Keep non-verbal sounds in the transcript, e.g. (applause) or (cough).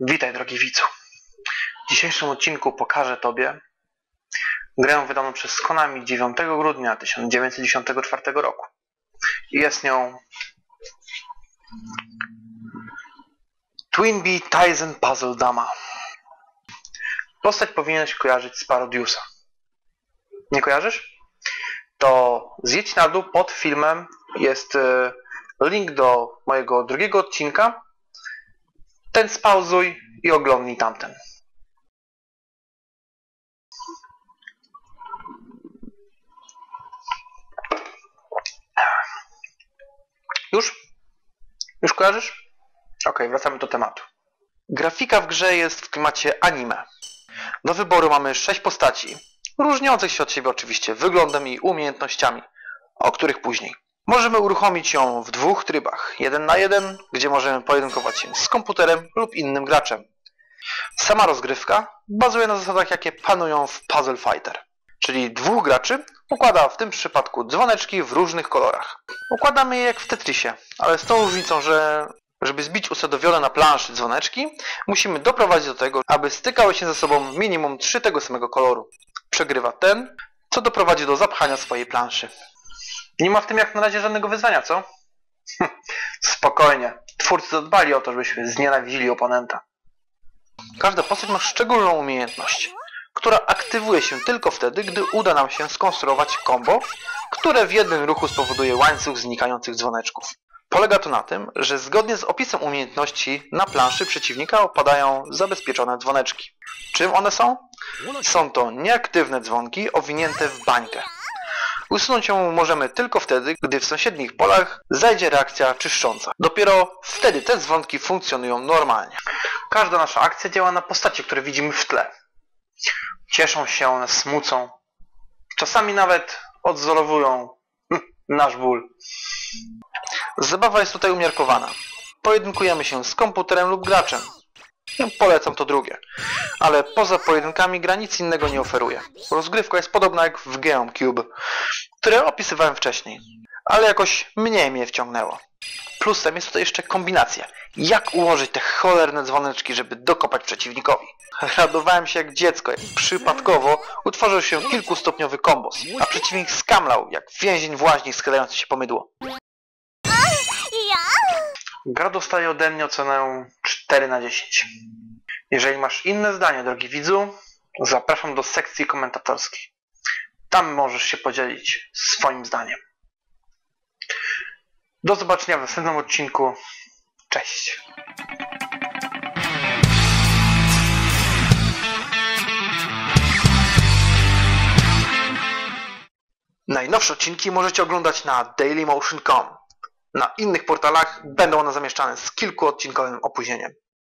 Witaj drogi widzu. W dzisiejszym odcinku pokażę Tobie, grę wydaną przez Konami 9 grudnia 1994 roku. Jest nią Twin Bee Tyson Puzzle Dama. Postać powinieneś kojarzyć z Parodiusa. Nie kojarzysz? To zjedź na dół pod filmem jest e, link do mojego drugiego odcinka. Ten spauzuj i oglądnij tamten. Już? Już kojarzysz? Ok, wracamy do tematu. Grafika w grze jest w klimacie anime. Do wyboru mamy 6 postaci, różniących się od siebie oczywiście wyglądem i umiejętnościami, o których później. Możemy uruchomić ją w dwóch trybach. Jeden na jeden, gdzie możemy pojedynkować się z komputerem lub innym graczem. Sama rozgrywka bazuje na zasadach, jakie panują w Puzzle Fighter. Czyli dwóch graczy układa w tym przypadku dzwoneczki w różnych kolorach. Układamy je jak w Tetrisie, ale z tą różnicą, że żeby zbić usadowione na planszy dzwoneczki, musimy doprowadzić do tego, aby stykały się ze sobą minimum trzy tego samego koloru. Przegrywa ten, co doprowadzi do zapchania swojej planszy. Nie ma w tym jak na razie żadnego wyzwania, co? (laughs) Spokojnie. Twórcy zadbali o to, żebyśmy znienawidzili oponenta. Każda postać ma szczególną umiejętność, która aktywuje się tylko wtedy, gdy uda nam się skonstruować combo, które w jednym ruchu spowoduje łańcuch znikających dzwoneczków. Polega to na tym, że zgodnie z opisem umiejętności na planszy przeciwnika opadają zabezpieczone dzwoneczki. Czym one są? Są to nieaktywne dzwonki owinięte w bańkę. Usunąć ją możemy tylko wtedy, gdy w sąsiednich polach zajdzie reakcja czyszcząca. Dopiero wtedy te dzwonki funkcjonują normalnie. Każda nasza akcja działa na postacie, które widzimy w tle. Cieszą się one, smucą. Czasami nawet odzorowują (laughs) nasz ból. Zabawa jest tutaj umiarkowana. Pojedynkujemy się z komputerem lub graczem. Polecam to drugie. Ale poza pojedynkami gra nic innego nie oferuje. Rozgrywka jest podobna jak w GameCube, które opisywałem wcześniej. Ale jakoś mniej mnie wciągnęło. Plusem jest tutaj jeszcze kombinacja. Jak ułożyć te cholerne dzwoneczki, żeby dokopać przeciwnikowi? (laughs) Radowałem się jak dziecko, jak przypadkowo utworzył się kilkustopniowy kombos, a przeciwnik skamlał, jak więzień w łaźni schylający się po mydło. Gra dostaje ode mnie ocenę 4 na 10. Jeżeli masz inne zdanie, drogi widzu, zapraszam do sekcji komentatorskiej. Tam możesz się podzielić swoim zdaniem. Do zobaczenia w następnym odcinku. Cześć! Najnowsze odcinki możecie oglądać na dailymotion.com. Na innych portalach będą one zamieszczane z kilkuodcinkowym opóźnieniem.